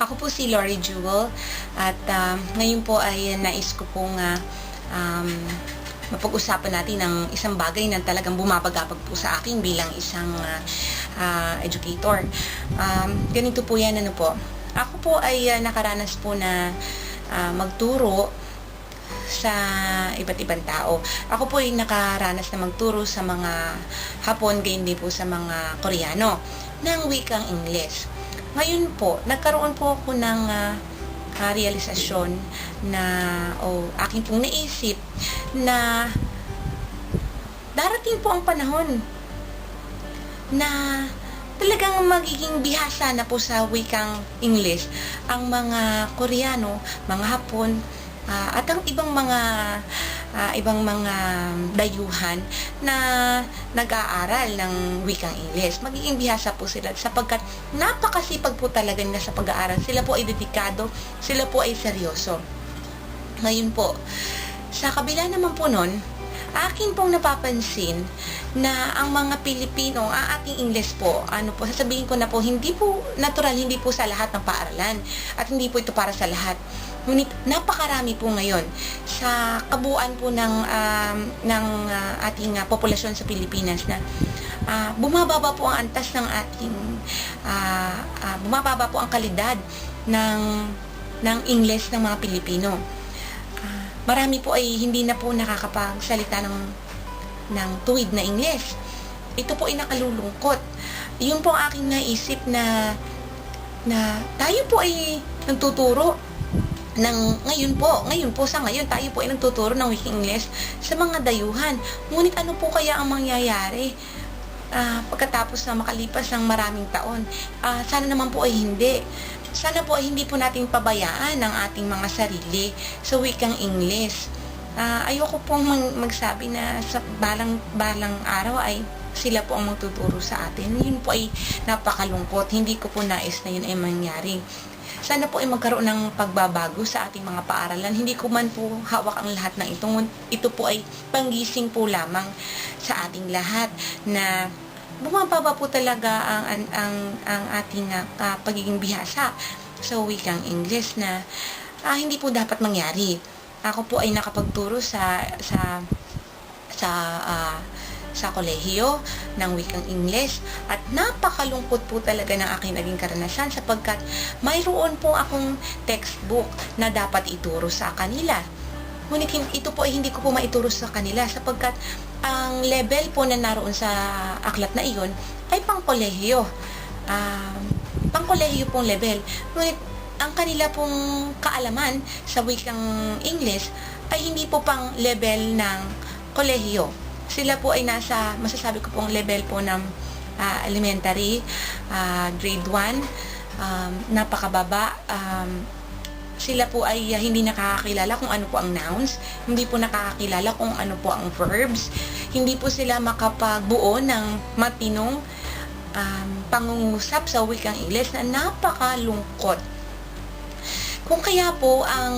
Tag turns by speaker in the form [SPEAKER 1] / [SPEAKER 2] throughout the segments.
[SPEAKER 1] Ako po si Lori Jewel at um, ngayon po ay nais ko pong ah, um, mapag-usapan natin ng isang bagay na talagang bumabagabag po sa akin bilang isang ah, ah, educator. Um, ganito po yan, ano po. Ako po ay ah, nakaranas po na ah, magturo sa iba't ibang tao. Ako po ay nakaranas na magturo sa mga Hapon, gayon din po sa mga Koreano ng wikang English. Ngayon po, nagkaroon po ako ng ah, realisasyon na o aking pong naisip na darating po ang panahon na talagang magiging bihasa na po sa wikang English ang mga Koreano, mga Hapon, ah, at ang ibang mga ibang mga dayuhan na nag-aaral ng wikang English. Magiging bihasa po sila sapagkat napakasipag po talaga nila sa pag-aaral. Sila po ay dedikado, sila po ay seryoso. Ngayon po, sa kabila naman po nun, akin pong napapansin na ang mga Pilipino, ang ating English po, ano po, sasabihin ko na po, hindi po natural, hindi po sa lahat ng paaralan at hindi po ito para sa lahat. Ngunit napakarami po ngayon sa kabuuan po ng um, ng ah, ating ah, populasyon sa Pilipinas na ah, bumababa po ang antas ng ating ah, ah, bumababa po ang kalidad ng ng English ng mga Pilipino. Ah, marami po ay hindi na po nakakapagsalita ng ng tuwid na English. Ito po ay nakalulungkot. Yun po ang aking naisip na na tayo po ay nagtuturo ng ngayon po, ngayon po sa ngayon tayo po ay nagtuturo ng wikang English sa mga dayuhan. Ngunit ano po kaya ang mangyayari ah, pagkatapos na makalipas ng maraming taon? Ah, sana naman po ay hindi. Sana po ay hindi po natin pabayaan ang ating mga sarili sa wikang English. Ah, ayoko pong mag- magsabi na sa balang balang araw ay sila po ang magtuturo sa atin. Yun po ay napakalungkot. Hindi ko po nais na yun ay mangyari. Sana po ay magkaroon ng pagbabago sa ating mga paaralan. Hindi ko man po hawak ang lahat ng ito. Ito po ay panggising po lamang sa ating lahat na bumababa po talaga ang ang ang, ang ating ah, pagiging bihasa sa wikang English na ah, hindi po dapat mangyari. Ako po ay nakapagturo sa sa sa ah, sa kolehiyo ng wikang English at napakalungkot po talaga ng aking naging karanasan sapagkat mayroon po akong textbook na dapat ituro sa kanila. Ngunit ito po ay hindi ko po maituro sa kanila sapagkat ang level po na naroon sa aklat na iyon ay pang kolehiyo. Um, pang kolehiyo pong level. Ngunit ang kanila pong kaalaman sa wikang English ay hindi po pang level ng kolehiyo. Sila po ay nasa, masasabi ko pong level po ng ah, elementary, ah, grade 1, um, napakababa. Um, sila po ay ah, hindi nakakakilala kung ano po ang nouns, hindi po nakakakilala kung ano po ang verbs, hindi po sila makapagbuo ng matinong um, pangungusap sa wikang English na napakalungkot. Kung kaya po ang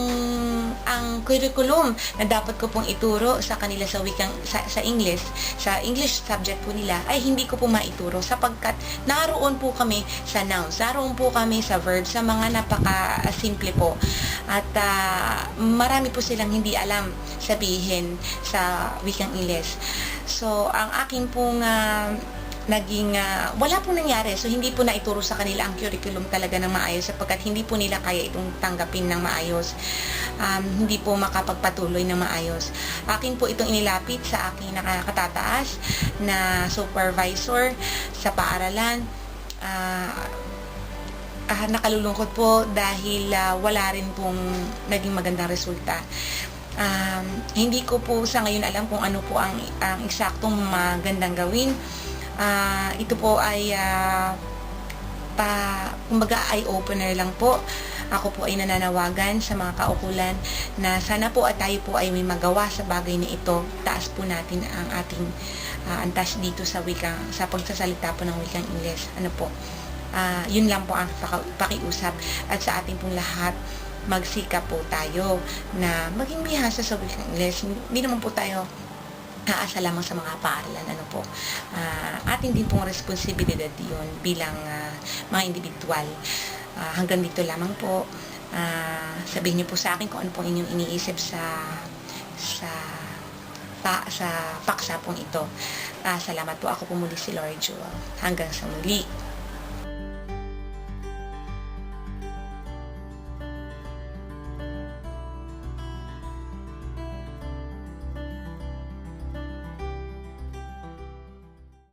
[SPEAKER 1] curriculum na dapat ko pong ituro sa kanila sa wikang sa, sa English, sa English subject po nila ay hindi ko po maituro sapagkat naroon po kami sa nouns, naroon po kami sa verbs, sa mga napaka-simple po. At ah, marami po silang hindi alam sabihin sa wikang English. So, ang aking pong ah, naging ah, wala pong nangyari. So hindi po naituro sa kanila ang curriculum talaga ng maayos sapagkat hindi po nila kaya itong tanggapin ng maayos. Um, hindi po makapagpatuloy ng maayos. Akin po itong inilapit sa aking nakakatataas na supervisor sa paaralan. Ah, ah, nakalulungkot po dahil ah, wala rin pong naging magandang resulta. Um, hindi ko po sa ngayon alam kung ano po ang, ang eksaktong magandang gawin Ah, ito po ay ah, pa, kumbaga eye-opener lang po. Ako po ay nananawagan sa mga kaukulan na sana po at tayo po ay may magawa sa bagay na ito. Taas po natin ang ating ah, antas dito sa wikang, sa pagsasalita po ng wikang English. Ano po? Ah, yun lang po ang pakiusap at sa ating pong lahat magsikap po tayo na maging bihasa sa wikang English. Hindi naman po tayo aasa lamang sa mga paaralan ano po atin din pong responsibilidad yun bilang ah, mga individual Ah, hanggang dito lamang po. Ah, sabihin niyo po sa akin kung ano pong inyong iniisip sa sa pa, sa paksa pong ito. Ah, salamat po ako po muli si Lord Jewel. Hanggang sa muli.